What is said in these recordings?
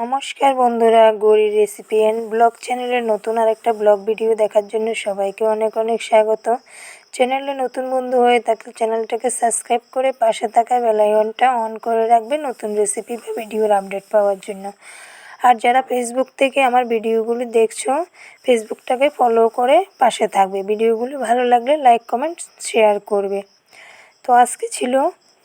নমস্কার বন্ধুরা, Gauri recipe and blog চ্যানেলের নতুন আর একটা ব্লগ ভিডিও দেখার জন্য সবাইকে অনেক অনেক স্বাগত। চ্যানেলে নতুন বন্ধু হয়ে থাকলে চ্যানেলটাকে সাবস্ক্রাইব করে পাশে থাকা বেলাইকনটা অন করে রাখবে নতুন রেসিপি বা ভিডিওর আপডেট পাওয়ার জন্য। আর যারা ফেসবুক থেকে আমার ভিডিওগুলি দেখছ ফেসবুকটাকে ফলো করে পাশে থাকবে। ভিডিওগুলি ভালো লাগলে লাইক কমেন্ট শেয়ার করবে। তো আজকে ছিল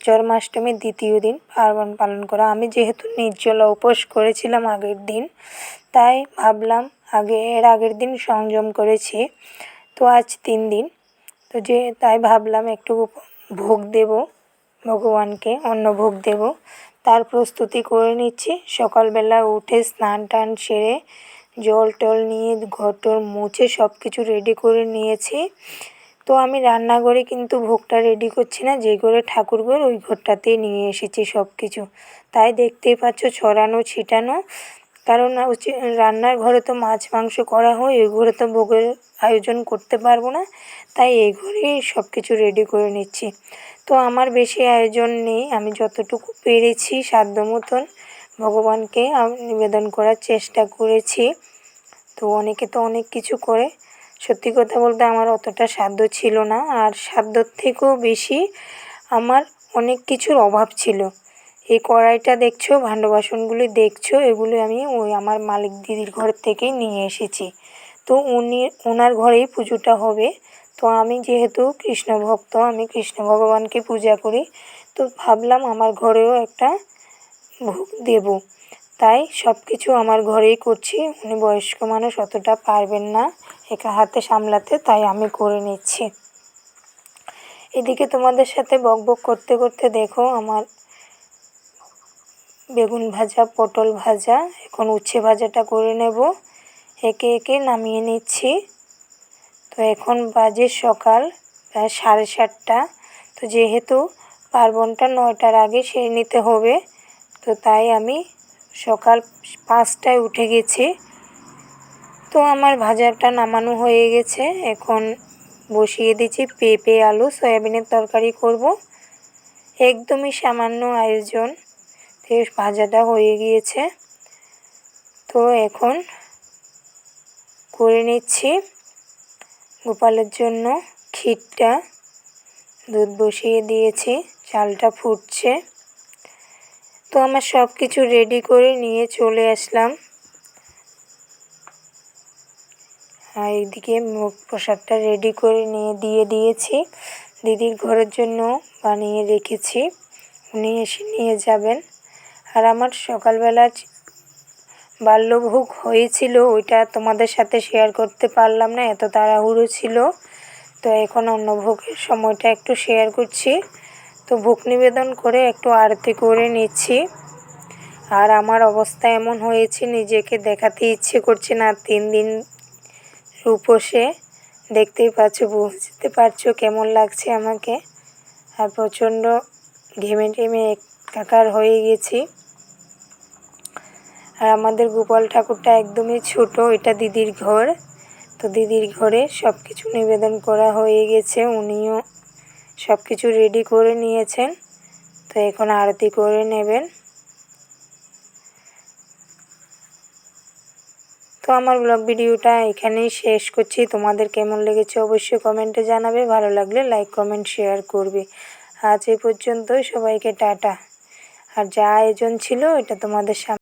জন্মাষ্টমীর দ্বিতীয় দিন পার্বণ পালন করা। আমি যেহেতু নির্জলা উপোস করেছিলাম আগের দিন, তাই ভাবলাম আগে, এর আগের দিন সংযম করেছি। তো আজ তিন দিন। তো যে, তাই ভাবলাম একটু ভোগ দেব, ভগবানকে অন্ন ভোগ দেব। তার প্রস্তুতি করে নিচ্ছি। সকালবেলা উঠে স্নান টান সেরে জল টল নিয়ে ঘর মুছে সব কিছু রেডি করে নিয়েছি। তো আমি রান্নাঘরে কিন্তু ভোগটা রেডি করছি না। যে ঘরে ঠাকুর ঘর ওই ঘরটাতেই নিয়ে এসেছি সব কিছু তাই দেখতেই পাচ্ছ ছড়ানো, ছিটানো। কারণ রান্নার ঘরে তো মাছ, মাংস করা হয়, এই ঘরে তো ভোগের আয়োজন করতে পারব না। তাই এই ঘরেই সব কিছু রেডি করে নিচ্ছি। তো আমার বেশি আয়োজন নেই, আমি যতটুকু পেরেছি সাধ্য মতন ভগবানকে নিবেদন করার চেষ্টা করেছি। তো অনেকে তো অনেক কিছু করে সত্যি কথা বলতে আমার অতটা সাধ্য ছিল না, আর সাধ্যর থেকেও বেশি আমার অনেক কিছুর অভাব ছিল। এই কড়াইটা দেখছ ভাণ্ড বাসনগুলি দেখছ, এগুলি আমি ওই আমার মালিক দিদির ঘর থেকেই নিয়ে এসেছি। তো উনি, ওনার ঘরেই পুজোটা হবে। তো আমি যেহেতু কৃষ্ণ ভক্ত, আমি কৃষ্ণ ভগবানকে পূজা করি, তো ভাবলাম আমার ঘরেও একটা ভোগ দেব। তাই সব কিছু আমার ঘরেই করছি। উনি বয়স্ক মানুষ, অতটা পারবেন না। একা হাতে সামলাতে, তাই আমি করে নিচ্ছি। এদিকে তোমাদের সাথে বক বক করতে করতে দেখো, আমার বেগুন ভাজা, পটল ভাজা, এখন উচ্ছে ভাজাটা করে নেব। একে একে নামিয়ে নিচ্ছি। তো এখন বাজে সকাল, প্রায় সাড়ে সাতটা। তো যেহেতু পার্বণটা নয়টার আগে সেরে নিতে হবে, তো তাই আমি সকাল পাঁচটায় উঠে গেছি। তো আমার ভাজাটা নামানো হয়ে গেছে। এখন বসিয়ে দিচ্ছি পেঁপে, আলু, সয়াবিনের তরকারি করব। একদমই সামান্য আয়োজন। ভাজাটা হয়ে গিয়েছে। তো এখন করে নিচ্ছি। গোপালের জন্য ক্ষীরটা। দুধ বসিয়ে দিয়েছি, চালটা ফুটছে। তো আমার সব কিছু রেডি করে নিয়ে চলে আসলাম। আর এইদিকে মুখ প্রসাদটা রেডি করে নিয়ে দিয়ে দিয়েছি। দিদির ঘরের জন্য বানিয়ে রেখেছি। উনি এসে নিয়ে যাবেন। আর আমার সকালবেলা বাল্যভোগ হয়েছিল, ওইটা তোমাদের সাথে শেয়ার করতে পারলাম না, এত তাড়াহুড়ো ছিল। তো এখন অন্য ভোগের সময়টা একটু শেয়ার করছি। তো ভোগ নিবেদন করে একটু আরতি করে নিচ্ছি। আর আমার অবস্থা এমন হয়েছে, নিজেকে দেখাতে ইচ্ছে করছে না। তিন দিন উপসে দেখতেই পাচ্ছ, বুঝতে পারছ কেমন লাগছে আমাকে। আর প্রচণ্ড ঘেমে টেমে একাকার হয়ে গেছি। আর আমাদের গোপাল ঠাকুরটা একদমই ছোট, এটা দিদির ঘর। তো দিদির ঘরে সব কিছু নিবেদন করা হয়ে গেছে, উনিও সব কিছু রেডি করে নিয়েছেন। তো এখন আরতি করে নেবেন। তো আমার ব্লগ ভিডিওটা এখানেই শেষ করছি। তোমাদের কেমন লেগেছে অবশ্যই কমেন্টে জানাবে। ভালো লাগলে লাইক কমেন্ট শেয়ার করবে। আজ এই পর্যন্তই। সবাইকে টাটা। আর যা আয়োজন ছিল, এটা তোমাদের সামনে